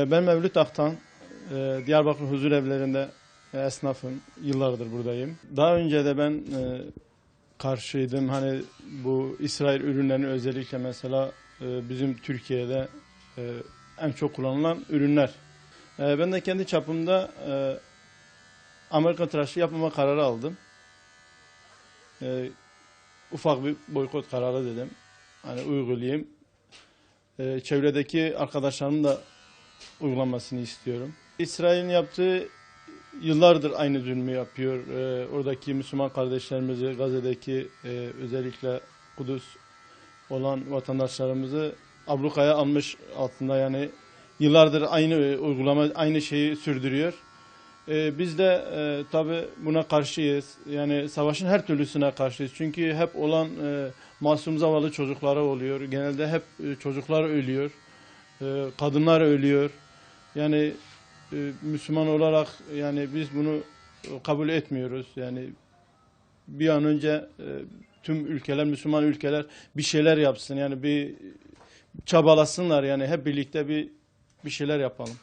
Ben Mevlüt Aktan, e, Diyarbakır Huzur Evleri'nde e, esnafım. Yıllardır buradayım. Daha önce de ben e, karşıydım. Hani bu İsrail ürünlerini özellikle mesela e, bizim Türkiye'de e, en çok kullanılan ürünler. E, Ben de kendi çapımda e, Amerika tıraşı yapmama kararı aldım. E, Ufak bir boykot kararı dedim. Hani uygulayayım. E, Çevredeki arkadaşlarım da uygulanmasını istiyorum. İsrail'in yaptığı yıllardır aynı zulmü yapıyor. Ee, oradaki Müslüman kardeşlerimizi, Gazze'deki e, özellikle Kudüs olan vatandaşlarımızı ablukaya almış altında yani yıllardır aynı e, uygulama, aynı şeyi sürdürüyor. Ee, biz de e, tabi buna karşıyız. Yani savaşın her türlüsüne karşıyız. Çünkü hep olan e, masum zavallı çocuklara oluyor. Genelde hep e, çocuklar ölüyor. E, kadınlar ölüyor. Yani e, Müslüman olarak yani biz bunu kabul etmiyoruz. Yani bir an önce e, tüm ülkeler, Müslüman ülkeler bir şeyler yapsın. Yani bir çabalasınlar yani hep birlikte bir bir şeyler yapalım.